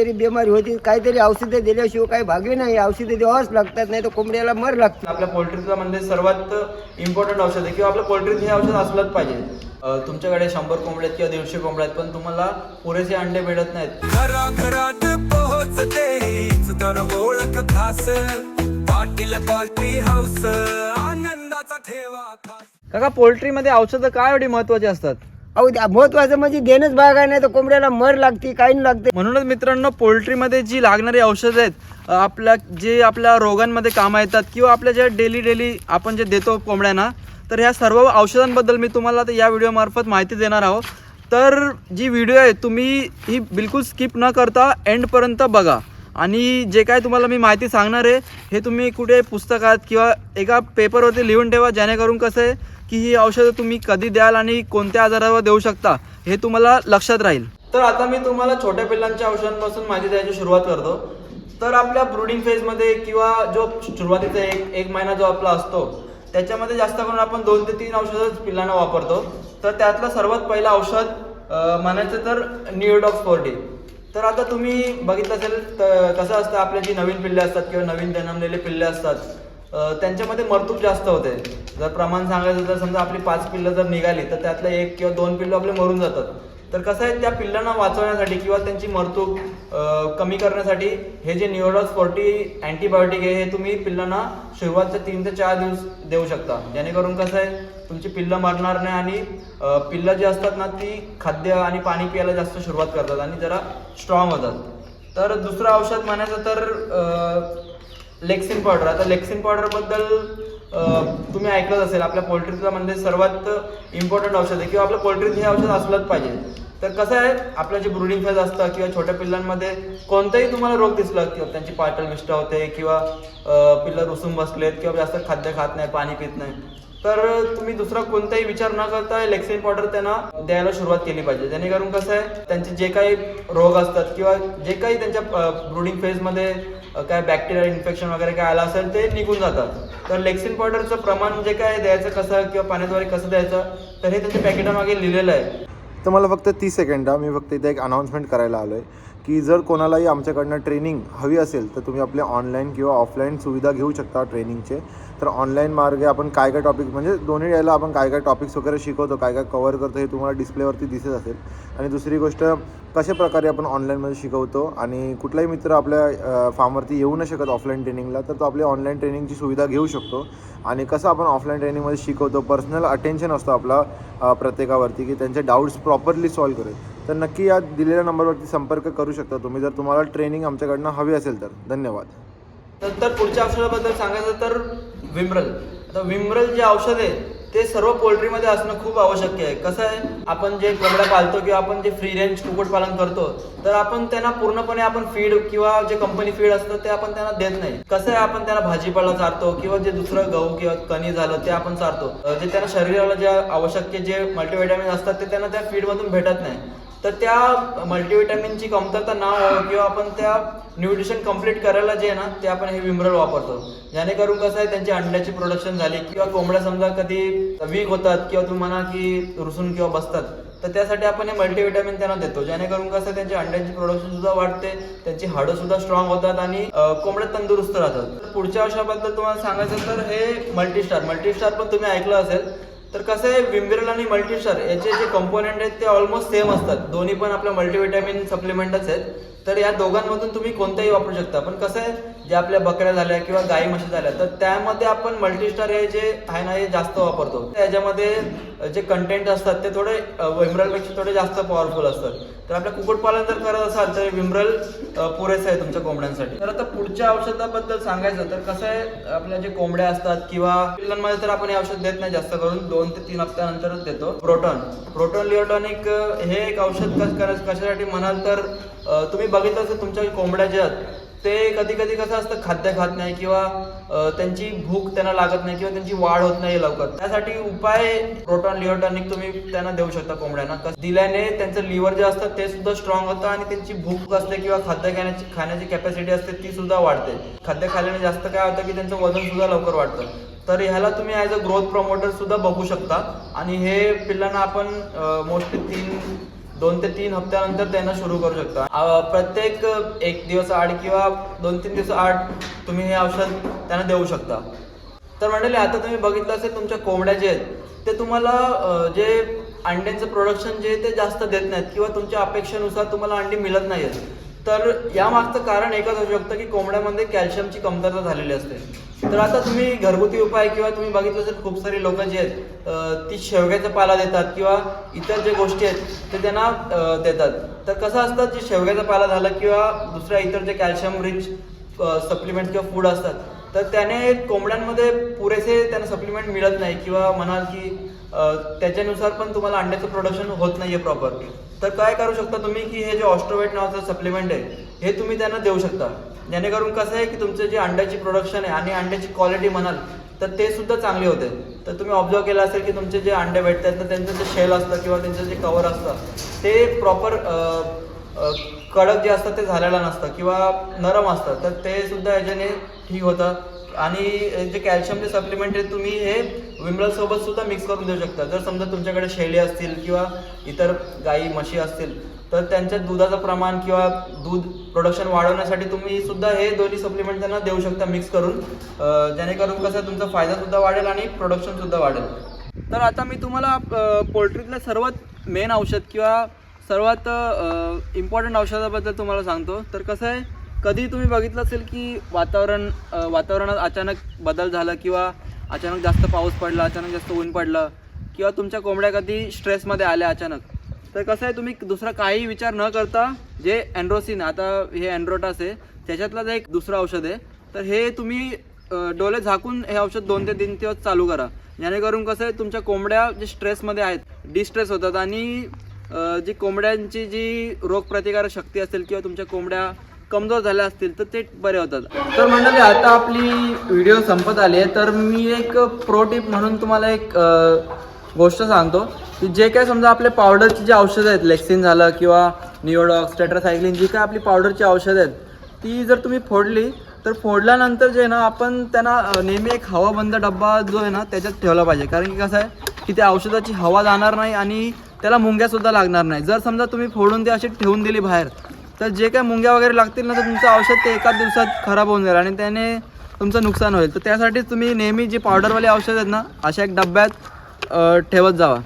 तरी बिमारी होती काहीतरी औषधं दिल्याशिवाय काही भाग्य नाही. औषधं द्यावाच लागतात नाही तर कोंबड्याला मर लागते. आपल्या पोल्ट्रीचा म्हणजे सर्वात इम्पॉर्टंट औषध आहे. किंवा आपल्या पोल्ट्रीत हे औषध असलंच पाहिजे. तुमच्याकडे शंभर कोंबड्या आहेत किंवा दीडशे कोंबड्या आहेत पण तुम्हाला पुरेसे अंडे मिळत नाहीत. घराघरात पोहोचते ओळख खास. पाटील पोल्ट्री हाऊस आनंदाचा ठेवा खास. काका पोल्ट्रीमध्ये औषधं काय एवढी महत्वाची असतात? अहो महत्वाचं म्हणजे देणंच भाग आहे नाही तर कोंबड्याला मर लागते काही नाही लागते. म्हणूनच मित्रांनो पोल्ट्रीमध्ये जी लागणारी औषधं आहेत आपल्या जे आपल्या रोगांमध्ये कामं येतात किंवा आपल्या ज्या डेली डेली आपण जे देतो कोंबड्यांना तर ह्या सर्व औषधांबद्दल मी तुम्हाला तर या व्हिडिओमार्फत माहिती देणार आहोत. तर जी व्हिडिओ आहे तुम्ही ही बिलकुल स्किप न करता एंडपर्यंत बघा. आणि जे काय तुम्हाला मी माहिती सांगणार आहे हे तुम्ही कुठे पुस्तकात किंवा एका पेपरवरती लिहून ठेवा जेणेकरून कसं आहे की ही औषधं तुम्ही कधी द्याल आणि कोणत्या आजारावर देऊ शकता हे तुम्हाला लक्षात राहील. तर आता मी तुम्हाला छोट्या पिल्लांच्या औषधांपासून माहिती द्यायची सुरुवात करतो. तर आपल्या ब्रुडिंग फेजमध्ये किंवा जो सुरुवातीचा एक एक महिना जो आपला असतो त्याच्यामध्ये जास्त करून आपण दोन ते तीन औषधं पिल्लांना वापरतो. तर त्यातलं सर्वात पहिलं औषध म्हणायचं तर निओडॉक्स फोर्टी तर आता तुम्ही बघितलं असेल तर कसं असतं आपले जी नवीन पिल्ले असतात किंवा नवीन जन्मलेले पिल्ले असतात त्यांच्यामध्ये मरतूक जास्त होते. जर प्रमाण सांगायचं तर समजा आपली पाच पिल्लं जर निघाली तर त्यातलं एक किंवा दोन पिल्लं आपले मरून जातात. तर कसं आहे त्या पिल्लांना वाचवण्यासाठी किंवा त्यांची मरतूक कमी करण्यासाठी हे जे निओडॉक्स फोर्टी अँटीबायोटिक आहे हे तुम्ही पिल्लांना सुरुवातच्या तीन ते चार दिवस देऊ शकता. जेणेकरून कसं आहे तुमची पिल्लं मरणार नाही आणि पिल्लं जी असतात ना ती खाद्य आणि पाणी प्यायला जास्त सुरुवात करतात आणि जरा स्ट्रॉंग होतात. तर दुसरं औषध म्हणायचं तर लेक्सिन पावडर आता लेक्सिन पावडरबद्दल तुम्ही ऐकलंच असेल आपल्या पोल्ट्रीचा म्हणजे सर्वात इम्पॉर्टंट औषध आहे किंवा आपल्या पोल्ट्रीत हे औषध असलंच पाहिजे. तर कसं आहे आपलं जे ब्रुडिंग फेज असतं किंवा छोट्या पिल्लांमध्ये कोणताही तुम्हाला रोग दिसला किंवा त्यांची पाटल मिष्ट होते किंवा पिल्लं रुसून बसलेत किंवा जास्त खाद्य खात नाही पाणी पित नाही. तर तुम्ही दुसरा कोणताही विचार न करता लेक्सिन पावडर त्यांना द्यायला सुरुवात केली पाहिजे. जेणेकरून कसं आहे त्यांचे जे काही रोग असतात किंवा जे काही त्यांच्या ब्रुडिंग फेजमध्ये काय बॅक्टेरियल इन्फेक्शन वगैरे काय आलं असेल ते निघून जातात. तर लेक्सिन पावडरचं प्रमाण जे काय? द्यायचं कसं किंवा पाण्याद्वारे कसं द्यायचं? तर हे त्यांच्या पॅकेटामागे लिहिलेलं आहे. तर मला फक्त तीस सेकंड मी फक्त इथे एक अनाऊन्समेंट करायला आलो आहे की जर कोणालाही आमच्याकडनं ट्रेनिंग हवी असेल तर तुम्ही आपले ऑनलाईन किंवा ऑफलाईन सुविधा घेऊ शकता ट्रेनिंगचे. तर ऑनलाईन मार्गे आपण काय काय टॉपिक म्हणजे दोन्ही यायला आपण काय काय टॉपिक्स वगैरे शिकवतो काय काय कवर करतो हे तुम्हाला डिस्प्लेवरती दिसत असेल. आणि दुसरी गोष्ट कशा प्रकारे आपण ऑनलाईनमध्ये शिकवतो आणि कुठलाही मित्र आपल्या फार्मवरती येऊ न शकत ऑफलाईन ट्रेनिंगला तर तो आपली ऑनलाईन ट्रेनिंगची सुविधा घेऊ शकतो. आणि कसं आपण ऑफलाईन ट्रेनिंगमध्ये शिकवतो पर्सनल अटेन्शन असतो आपला प्रत्येकावरती की त्यांचे डाऊट्स प्रॉपरली सॉल्व करेल. तर नक्की या दिलेल्या नंबरवरती संपर्क करू शकता तुम्ही. जर तुम्हाला ट्रेनिंग आमच्याकडनं हवी असेल तर. धन्यवाद. नंतर पुढच्या औषधाबद्दल सांगायचं तर विमरल. आता विमरल जे औषध आहे ते सर्व पोल्ट्रीमध्ये असणं खूप आवश्यक आहे. कसं आहे आपण जे कोंबड्या पालतो किंवा आपण जे फ्री रेंज कुक्कुटपालन करतो तर आपण त्यांना पूर्णपणे आपण फीड किंवा जे कंपनी फीड असतं ते आपण त्यांना देत नाही. कसं आहे आपण त्यांना भाजीपाला चारतो किंवा जे दुसरं गहू किंवा कणी झालं ते आपण चारतो. जे त्यांना शरीराला जे आवश्यक जे मल्टीव्हिटॅमिन असतात ते त्यांना त्या फीडमधून भेटत नाही. तर त्या मल्टीव्हिटॅमिनची कमतरता ना व्हावं किंवा आपण त्या न्यूट्रिशन कंप्लीट करायला जे आहे ना ते आपण हे विमरल वापरतो. जेणेकरून कसं आहे त्यांची अंड्याची प्रोडक्शन झाली किंवा कोंबड्या समजा कधी वीक होतात किंवा तू म्हणा की रुसून किंवा बसतात तर त्यासाठी आपण हे मल्टीव्हिटॅमिन त्यांना देतो. जेणेकरून कसं आहे, त्यांची अंड्याची प्रोडक्शन सुद्धा वाढते त्यांची हाडं सुद्धा स्ट्रॉंग होतात आणि कोंबड्या तंदुरुस्त राहतात. तर पुढच्या वर्षाबद्दल तुम्हाला सांगायचं तर हे मल्टीस्टार मल्टीस्टार पण तुम्ही ऐकलं असेल तर कसं आहे विम्बिरल आणि मल्टीस्टार याचे जे कंपोनेंट आहेत ते ऑलमोस्ट सेम असतात. दोन्ही पण आपल्या मल्टीव्हिटॅमिन सप्लिमेंटच आहेत. तर या दोघांमधून तुम्ही कोणताही वापरू शकता. पण कसं आहे जे आपल्या बकऱ्या झाल्या किंवा गाई म्हशी झाल्या तर त्यामध्ये आपण मल्टीस्टार हे जे आहे ना हे जास्त वापरतो. त्याच्यामध्ये जे कंटेंट असतात ते थोडे विमरलपेक्षा थोडे जास्त पॉवरफुल असतात. तर आपल्या कुक्कुटपालन जर करत असाल तर विमरल पुरेसं आहे तुमच्या कोंबड्यांसाठी. तर आता पुढच्या औषधाबद्दल सांगायचं तर कसं आहे आपल्या जे कोंबड्या असतात किंवा पिल्लांमध्ये तर आपण हे औषध देत नाही जास्त करून दोन ते तीन हप्त्यानंतरच देतो. प्रोटॉन. प्रोटॉन लिओटॉनिक हे एक औषध कशासाठी म्हणाल तर तुम्ही बघितलं असेल तुमच्या कोंबड्या ज्या आहेत ते कधी कधी कसं असतं खाद्य खात नाही किंवा त्यांची भूक त्यांना लागत नाही किंवा त्यांची वाढ होत नाही लवकर. त्यासाठी उपाय प्रोटॉन लिओटॉनिक तुम्ही त्यांना देऊ शकता कोंबड्यांना. दिल्याने त्यांचं लिव्हर जे असतं ते सुद्धा स्ट्रॉंग होतं आणि त्यांची भूक असते किंवा खाद्य खाण्याची खाण्याची कॅपॅसिटी असते ती सुद्धा वाढते. खाद्य खाल्ल्याने जास्त काय होतं की त्यांचं वजन सुद्धा लवकर वाढतं. तर ह्याला तुम्ही ॲज अ ग्रोथ प्रमोटर सुद्धा बघू शकता. आणि हे पिल्लांना आपण मोस्टली तीन दोन ते तीन हप्त्यानंतर त्यांना सुरू करू शकता. प्रत्येक एक दिवस आड किंवा दोन तीन दिवस आड तुम्ही हे औषध त्यांना देऊ शकता. तर मंडळी आता तुम्ही बघितलं असेल तुमच्या कोंबड्या जे आहेत ते तुम्हाला जे अंड्यांचं प्रोडक्शन जे आहे ते जास्त देत नाहीत किंवा तुमच्या अपेक्षेनुसार तुम्हाला अंडी मिळत नाही आहेत तर यामागचं कारण एकच असू शकतं की कोंबड्यामध्ये कॅल्शियमची कमतरता झालेली असते. तर आता तुम्ही घरगुती उपाय किंवा तुम्ही बघितलं असेल खूप सारी लोक जी आहेत ती शेवग्याचा पाला देतात किंवा इतर जे गोष्टी आहेत ते त्यांना देतात. तर कसं असतं जे शेवग्याचा पाला झाला किंवा दुसऱ्या इतर जे कॅल्शियम रिच सप्लिमेंट किंवा फूड असतात तर त्याने कोंबड्यांमध्ये पुरेसे त्यांना सप्लिमेंट मिळत नाही किंवा म्हणाल की त्याच्यानुसार पण तुम्हाला अंड्याचं प्रोडक्शन होत नाहीये प्रॉपर तर काय करू शकता तुम्ही की हे जे ऑस्ट्रोवेट नावाचं सप्लिमेंट आहे हे तुम्ही त्यांना देऊ शकता. जेणेकरून कसं आहे की तुमचं जे अंड्याची प्रोडक्शन आहे आणि अंड्याची क्वालिटी म्हणाल तर ते सुद्धा चांगले होते. तर तुम्ही ऑब्झर्व केलं असेल की तुमचे जे अंडे भेटतात तर त्यांचं जे शेल असतं किंवा त्यांचं जे कवर असतं ते प्रॉपर कडक जे असतं ते झालेलं नसतं किंवा नरम असतं तर ते सुद्धा याच्याने ठीक होतं. आणि जे कॅल्शियमचे सप्लिमेंट आहे तुम्ही हे विमरल सोबत सुद्धा मिक्स करून देऊ शकता. जर समजा तुमच्याकडे शेळी असतील किंवा इतर गाई म्हशी असतील तर त्यांच्या दुधाचं प्रमाण किंवा दूध प्रोडक्शन वाढवण्यासाठी तुम्ही सुद्धा हे दोन्ही सप्लिमेंट त्यांना देऊ शकता मिक्स करून. जेणेकरून कसं तुमचा फायदा सुद्धा वाढेल आणि प्रोडक्शन सुद्धा वाढेल. तर आता मी तुम्हाला पोल्ट्रीतलं सर्वात मेन औषध किंवा सर्वात इम्पॉर्टंट औषधाबद्दल तुम्हाला सांगतो. तर कसं आहे कधी तुम्ही बघितलं असेल की वातावरण वातावरणात अचानक बदल झाला किंवा अचानक जास्त पाऊस पडला अचानक जास्त ऊन पडलं किंवा तुमच्या कोंबड्या कधी स्ट्रेसमध्ये आल्या अचानक? तर कसं आहे तुम्ही दुसरा काही विचार न करता जे अँड्रोसिन आता हे अँड्रोटास आहे त्याच्यातलं एक दुसरं औषध आहे. तर हे तुम्ही डोले डोळे झाकून हे औषध दोन ते तीन दिवस चालू करा. जेणेकरून कसं आहे तुमच्या कोंबड्या जे स्ट्रेसमध्ये आहेत डिस्ट्रेस होतात आणि जी कोंबड्यांची जी रोगप्रतिकारक शक्ती असेल किंवा तुमच्या कोंबड्या कमजोर झाल्या असतील तर ते बरे होतात. तर मंडळी आता आपली व्हिडिओ संपत आली आहे. तर मी एक प्रो टिप म्हणून तुम्हाला एक गोष्ट सांगतो. की जे काय समजा आपले पावडरची जी औषधं आहेत लेक्सिन झालं किंवा निओडॉक्स टेट्रासायक्लिन जी काय आपली पावडरची औषधं आहेत ती जर तुम्ही फोडली तर फोडल्यानंतर जे आहे ना आपण त्यांना नेहमी एक हवाबंद डब्बा जो आहे ना त्याच्यात ठेवला पाहिजे. कारण की कसं आहे की त्या औषधाची हवा जाणार नाही आणि त्याला मुंग्यासुद्धा लागणार नाही. जर समजा तुम्ही फोडून ते अशी ठेवून दिली बाहेर तर जे काय मुंग्या वगैरे लागतील ना तर तुमचं औषध ते एकाच दिवसात खराब होऊन जाईल आणि त्याने तुमचं नुकसान होईल. तर त्यासाठीच तुम्ही नेहमी जी पावडरवाली औषध आहेत ना अशा एक डब्यात ठेवत जावा.